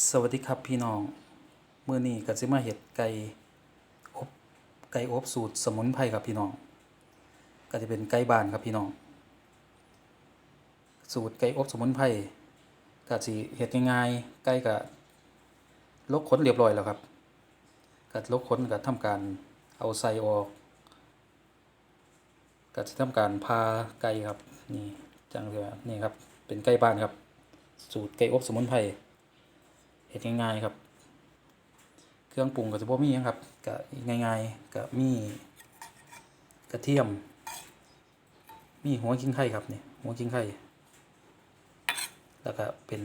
สวัสดีครับพี่น้องมื้อนี้ก็สิมาเฮ็ดไก่อบไก่อบสูตรสมุนไพรครับพี่น้อง ก็จะเป็นไก่บ้านครับพี่น้อง สูตรไก่อบสมุนไพรก็สิเฮ็ดง่ายๆไก่ก็ลกขนเรียบร้อยแล้วครับก็ลกขนก็ทำการเอาใส่ออกก็สิทำการพาไก่ครับนี่จังซี่ว่านี่ครับเป็นไก่บ้านครับ สูตรไก่อบสมุนไพร เฮ็ดง่ายๆครับ เครื่องปรุงก็จะบ่มีหยังครับก็ง่ายๆก็มีกระเทียม มีหัวขิงไข่ครับนี่หัวขิงไข่แล้วก็เป็น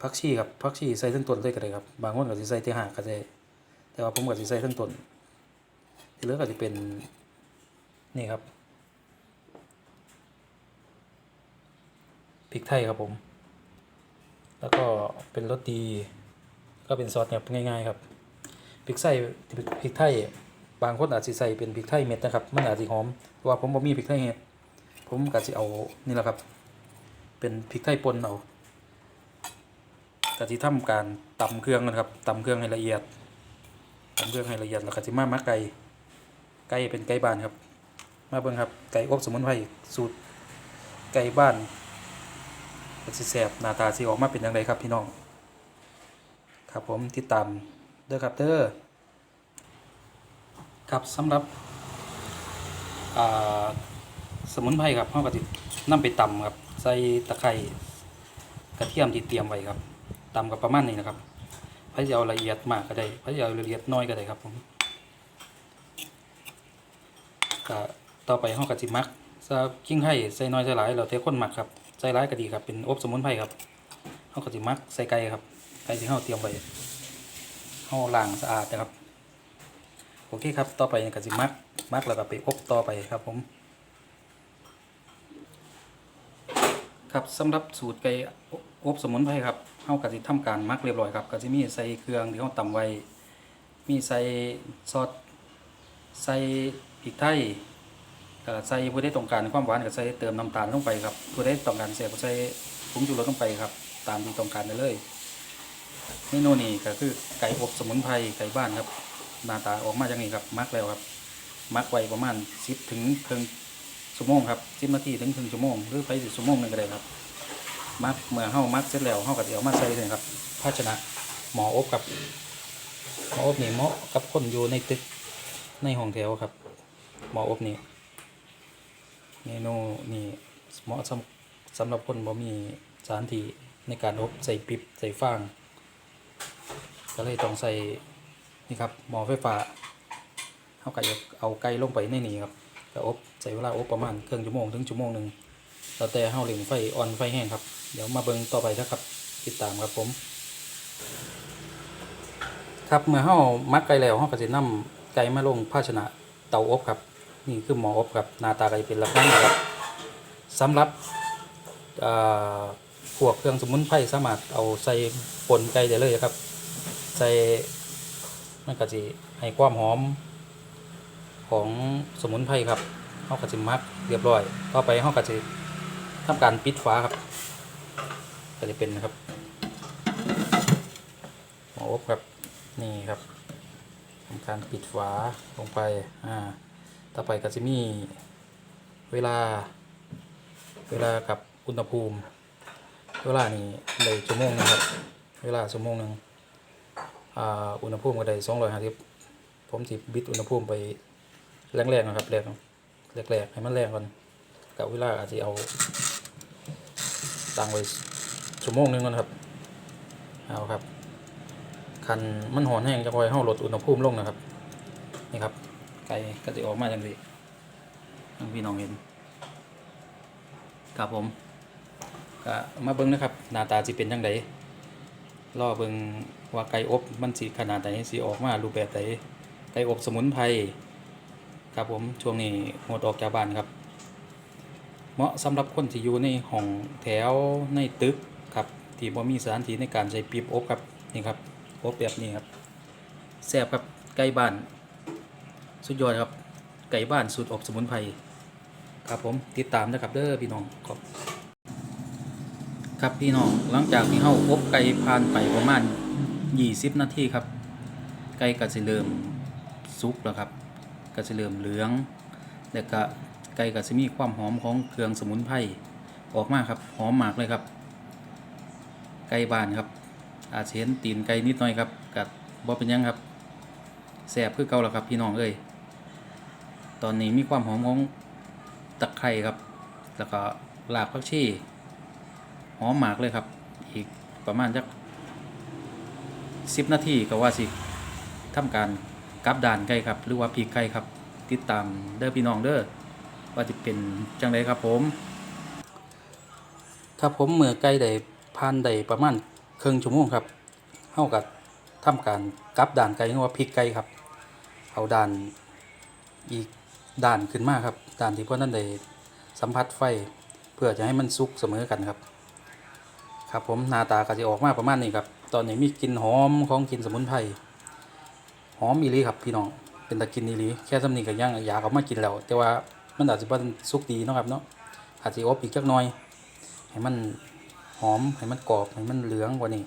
ผักชีครับผักชีใส่ทั้งต้นเลยก็ได้ครับบางคนก็สิใส่ที่หากก็ได้แต่ว่าผมก็สิใส่ทั้งต้นที่เหลือก็จะเป็นนี่ครับพริกไทยครับผม แล้วก็เป็นรสดี ก็เป็นซอสแบบง่ายๆครับพริกไทยพริกไทยบางคนอาจจะใส่เป็นพริกไทยเม็ดนะครับ มันอาจจะหอมเพราะว่าผมบ่มีพริกไทยเม็ดผมก็จะเอานี่แหละครับ เป็นพริกไทยป่นเอาก็จะทำการตำเครื่องนะครับตำเครื่องให้ละเอียดตำเครื่องให้ละเอียดแล้วก็จะมามักไก่ไก่เป็นไก่บ้านครับ มาเบิ่งครับไก่อบสมุนไพรสูตรไก่บ้าน ก็สิแสบหน้าตาสิออกมาเป็นยังไงครับพี่น้อง ครับผมติดตามเด้อครับเด้อครับสำหรับสมุนไพรครับเฮาก็สินำไปตำครับ ใส่ตะไคร้กระเทียมที่เตรียมไว้ครับตำกับประมาณนี้นะครับไผจะเอาละเอียดมากก็ได้ไผจะเอาละเอียดน้อยก็ได้ครับผมก็ต่อไปเฮาก็สิมักซะกิ้งไห้ใส่น้อยใส่หลายแล้วแต่คนมักครับ ใส่ร้ายก็ดีครับ เป็นอบสมุนไพรครับเขาก็จะมักใส่ไก่ครับ ไก่ที่เขาเตรียมไว้เขาล้างสะอาดนะครับ โอเคครับ ต่อไปก็จะมักมักแล้วก็ไปอบต่อไปครับผม ครับสำหรับสูตรไก่อบสมุนไพรครับเขาก็จะทำการมักเรียบร้อยครับ ก็จะมีใส่เครื่องที่เขาตำไว้ มีใส่ซอส ใส่พริกไทย ก็ใส่ผู้ได้ต้องการความหวานก็ใส่เติมน้ำตาลลงไปครับผู้ได้ต้องการแซ่บก็ใส่ผงชูรสลงไปครับ ตามที่ต้องการได้เลยเมนูนี้ก็คือไก่อบสมุนไพรไก่บ้านครับ หน้าตาออกมาอย่างนี้ครับมักแล้วครับมักไว้ประมาณสิบถึงครึ่งชั่วโมงครับสิบนาทีถึงครึ่งชั่วโมงหรือไปสิบชั่วโมงหนึงก็ได้ครับมักเมื่อเฮามักเสร็จแล้วเฮาก็สิเอามาใส่เลยครับ ภาชนะหมออบครับหมออบนี่เหมาะกับคนอยู่ในตึกในห้องแถวครับ หมออบนี่ เมนูนี่เหมาะสำสำหรับคนบ่มีสถานที่ในการอบใส่ปิบใส่ฟางก็เลยต้องใส่นี่ครับหม้อไฟฟ้าเขาก็จะเอาไก่ลงไปในนี้ครับก็อบใช้เวลาอบประมาณครึ่งชั่วโมงถึงชั่วโมงหนึ่งแล้วแต่เฮาเหล็งไฟอ่อนไฟแห้งครับ เดี๋ยวมาเบิ่งต่อไปนะครับติดตามครับผม ครับเมื่อเฮามักไก่แล้วเฮาก็สินำไก่มาลงภาชนะเตาอบครับ นี่คือหมออบครับหน้าตาก็จะเป็นลักษณะครับสำหรับพวกเครื่องสมุนไพรสามารถเอาใส่ปนไก่ได้เลยครับ ใส่มันก็จะให้ความหอมของสมุนไพรครับเขาก็จะมักเรียบร้อยต่อไปเขาก็จะทำการปิดฝาครับก็จะเป็นนะครับหมออบครับนี่ครับทำการปิดฝาลงไปอ่า ต่อไปก็จะมีเวลา เวลากับอุณหภูมิ เวลานี้ได้ชั่วโมงนึงครับ เวลาชั่วโมงหนึ่งอ่าอุณหภูมิก็ได้สองร้อยห้าสิบผมสิบิดอุณหภูมิไปแรงๆนะครับแรงแรกๆให้มันแรงก่อนกับเวลาอาจจะเอาตั้งไว้ชั่วโมงหนึงก่อนครับเอาครับคันมันหอนแห้งจะคอยเฮาลดอุณหภูมิลงนะครับนี่ครับ ไก่ก็จะออกมาอย่างนี้ทั้งพี่น้องเห็นครับผมก็มาเบิ้งนะครับ หน้าตาสิเป็นยังไงรอเบิ้งว่าไก่อบมันสิขนาดไหนสิออกมารูปแบบไหนไก่อบสมุนไพรครับผมช่วงนี้งดออกจากบ้านครับ เหมาะสำหรับคนที่อยู่ในห้องแถวในตึกครับที่บ่มีสถานที่ในการใช้ปีบอบครับนี่ครับอบแบบนี้ครับแซ่บครับไก่บ้าน สุดยอดครับ ไก่บ้านสูตรอบสมุนไพรครับผมติดตามนะครับเด้อพี่น้องครับครับพี่น้องหลังจากที่เฮาอบไก่ผ่านไปประมาณ 20 นาทีครับ ไก่ก็สิเริ่มสุกแล้วครับก็สิเริ่มเหลืองแล้วก็ไก่ก็สิมีความหอมของเครื่องสมุนไพรออกมาครับหอมมากเลยครับ ไก่บ้านครับ อาจเห็นตีนไก่นิดหน่อยครับกับบ่เป็นยังครับแซ่บคือเก่าแล้วครับพี่น้องเอ้ย ตอนนี้มีความหอมของตะไคร้ครับ แล้วก็รากผักชีหอมมากเลยครับ อีกประมาณจักสิบนาทีก็ว่าสิทำการกับด่านไก่ครับ หรือว่าพีกไก่ครับ ติดตามเด้อพี่น้องเด้อว่าจะเป็นจังไดครับผมครับผมเมื่อไก่ได้ผ่านได้ประมาณครึ่งชั่วโมงครับเฮากับทำการกับด่านไก่หรือว่าพลิกไก่ครับ เอาด่านอีก ด่านขึ้นมาครับด่านที่พวกนั้นได้สัมผัสไฟเพื่อจะให้มันสุกเสมอกันครับ ครับผมหน้าตาก็จะออกมาประมาณนี้ครับ ตอนนี้มีกลิ่นหอมของกลิ่นสมุนไพรหอมอีลีครับพี่น้องเป็นตะกินอีลีแค่สำนีก็ยังอยากเอามากินแล้ว แต่ว่ามันอาจจะบ่สุกดีนะครับเนาะอาจจะอบอีกจักหน่อย ให้มันหอมให้มันกรอบให้มันเหลืองกว่านี้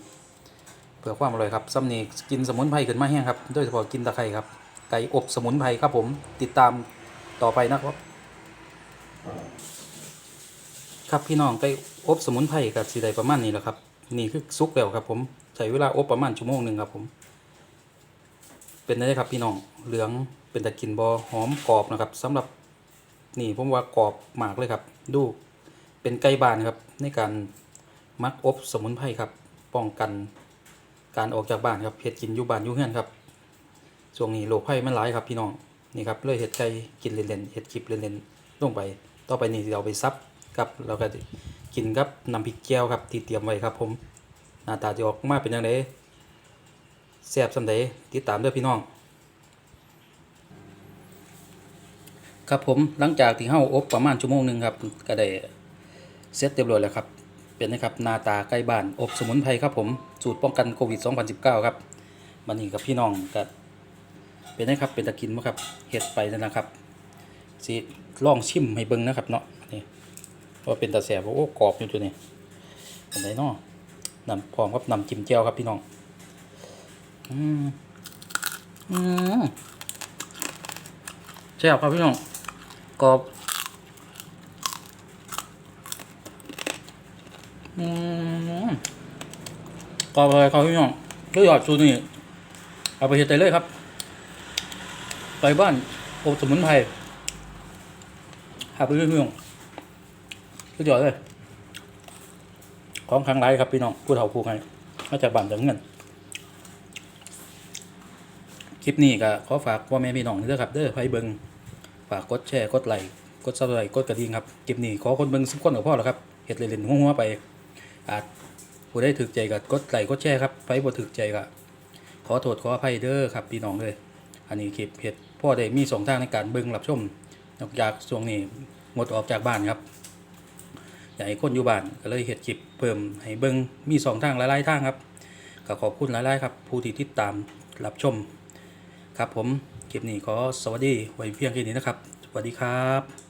เพื่อความอร่อยครับซ้ำนีกินสมุนไพรขึ้นมาแห้งครับโดยเฉพาะกินตะไคร้ครับไก่อบสมุนไพรครับผมติดตาม ต่อไปนะครับ ครับพี่น้องไก่อบสมุนไพรกับสีใดประมาณนี้แหละครับ นี่คือซุกแล้วครับ ผมใช้เวลาอบประมาณชั่วโมงหนึ่งครับ ผม เป็นได้ครับพี่น้องเหลืองเป็นตะกินบอหอมกรอบนะครับสำหรับนี่ผมว่ากรอบมากเลยครับ ดูเป็นไก่บานครับ ในการมักอบสมุนไพรครับ ป้องกันการออกจากบ้านครับเห็ดกินอยู่บ้านอยู่เฮือนครับช่วงนี้โรคภัยมันหลายครับพี่น้อง นี่ครับเลยเห็ดไก่กินเล่นๆเห็ดคลิปเล่นๆลงไป ต่อไปนี่เราไปซับกับเราก็กินกับน้ำพริกแก้วครับที่เตรียมไว้ครับ ผมหน้าตาจะออกมาเป็นยังไงแซ่บสำเดติดตามด้วยพี่น้อง ครับผมหลังจากที่เฮาอบประมาณชั่วโมงหนึ่งครับก็ได้เสร็จเรียบร้อยแล้วครับ เป็นนะครับหนาตาใกล้บ้านอบสมุนไพรครับผมสูตรป้องกันโควิด 2019 ครับมันนี่กับพี่น้องกับ เป็นนะครับเป็นตะกินมั้ครับเห็ดไปนั่นนะครับสิลองชิมให้เบิ่งนะครับเนาะนี่ว่าเป็นตาแสบโอ้กรอบอยู่ตัวนี้เป็นไงเนาะนำพร้อมกับนำจิ้มแจ่วครับพี่น้องอืมอืมแซ่บครับพี่น้องกรอบอืมก็ไปเขาพี่น้องด้วยยอดสูตรนี่เอาไปเฮ็ดได้เลยครับ ไปบ้านอบสมุนไพรหาไปเรื่อยๆพี่องด้วยอดเลย ของครั้งไรครับพี่น้องผู้เฒ่าผู้ไงมาจากบ้านจากเงินคลิปนี้ก็ขอฝากพ่อแม่พี่น้องเด้อครับเด้อไปเบิงฝากกดแชร์กดไลค์กดซับสไครต์กดกระดิ่งครับคลิปนี้ขอคนเบิงสิบคนกับพ่อแล้วครับเฮ็ดเล่นๆหัวๆไปอาจผู้ได้ถึกใจก็กดไลค์กดแชร์ครับไปบ่ถึกใจก็ขอโทษขออภัยเด้อครับพี่น้องเลย อันนี้คลิปเฮ็ด พ่อได้มีสองทางในการเบิ่งรับชมนอกจากช่วงนี้งดออกจากบ้านครับอยากให้คนอยู่บ้านก็เลยเห็ดจิบเพิ่มให้เบิ่งมีสองทางหลายๆทางครับก็ขอบคุณหลายๆครับ ผู้ที่ติดตามรับชม ครับผมคลิปนี้ขอสวัสดีไว้เพียงแค่นี้นะครับ สวัสดีครับ